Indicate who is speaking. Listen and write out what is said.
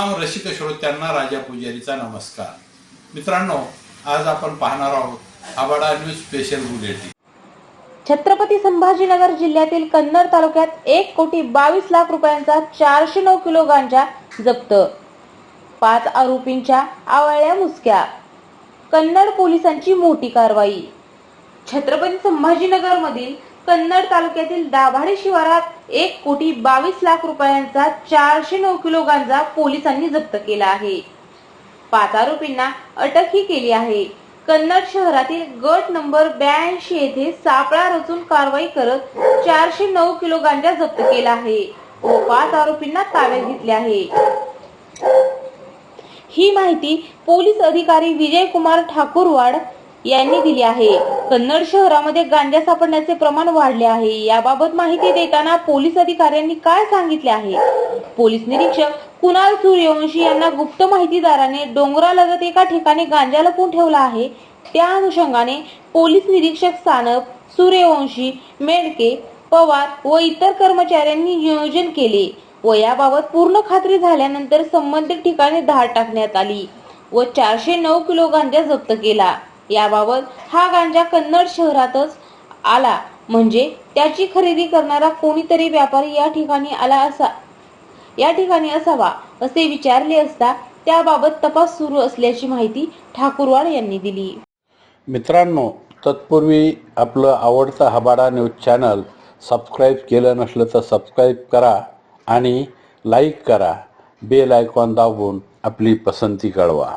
Speaker 1: रसिक श्रोत्यांना राजा पुजारीचा नमस्कार. मित्रांनो आज आपण पाहणार आहोत आबाडा news special bulletin.
Speaker 2: Chhatrapati Sambhajinagar जिल्ह्यातील कन्नर तालुक्यात एक कोटी बावीस लाख रुपयांचा चारशे नऊ किलो गांजा जप्त. पाच आरोपींच्या आवळ्या मुसक्या. कन्नड पोलिसांची मोठी कारवाई. छत्रपती संभाजीनगर मधील कन्नड तालुक्यातील दाभाडे शिवारात एक कोटी बावीस लाख रुपयांचा चारशे नऊ किलो गांजा पोलिसांनी जप्त केला आहे. पाच आरोपींना अटकही केली आहे. कन्नड शहरातील गट नंबर ब्याऐंशी येथे सापळा रचून कारवाई करत चारशे नऊ किलो गांजा जप्त केला आहे. व पाच आरोपींना ताब्यात घेतले आहे. ही माहिती पोलीस अधिकारी विजय कुमार ठाकूरवाड यांनी दिली आहे. कन्नड शहरामध्ये गांजा सापडण्याचे प्रमाण वाढले आहे. याबाबत माहिती देताना पोलीस अधिकाऱ्यांनी काय सांगितले आहे? पोलीस निरीक्षक कुणाल सूर्यवंशी यांना गुप्त माहितीदाराने डोंगरालगत एका ठिकाणी गांजा लपून ठेवला आहे. त्या अनुषंगाने पोलीस निरीक्षक सानप सूर्यवंशी मेडके पवार व इतर कर्मचाऱ्यांनी नियोजन केले व याबाबत पूर्ण खात्री झाल्यानंतर संबंधित ठिकाणी धाड टाकण्यात आली व चारशे नऊ किलो गांजा जप्त केला. याबाबत हा गांजा कन्नड शहरातच आला. म्हणजे त्याची खरेदी करणारा कोणीतरी व्यापारी या ठिकाणी आला असा या ठिकाणी असावा असे विचारले असता त्याबाबत तपास सुरू असल्याची माहिती ठाकूरवाड यांनी दिली.
Speaker 3: मित्रांनो तत्पूर्वी आपलं आवडतं हबाडा न्यूज चॅनल सबस्क्राईब केलं नसलं तर सबस्क्राईब करा आणि लाईक करा. बेल आयकॉन दाबून आपली पसंती कळवा.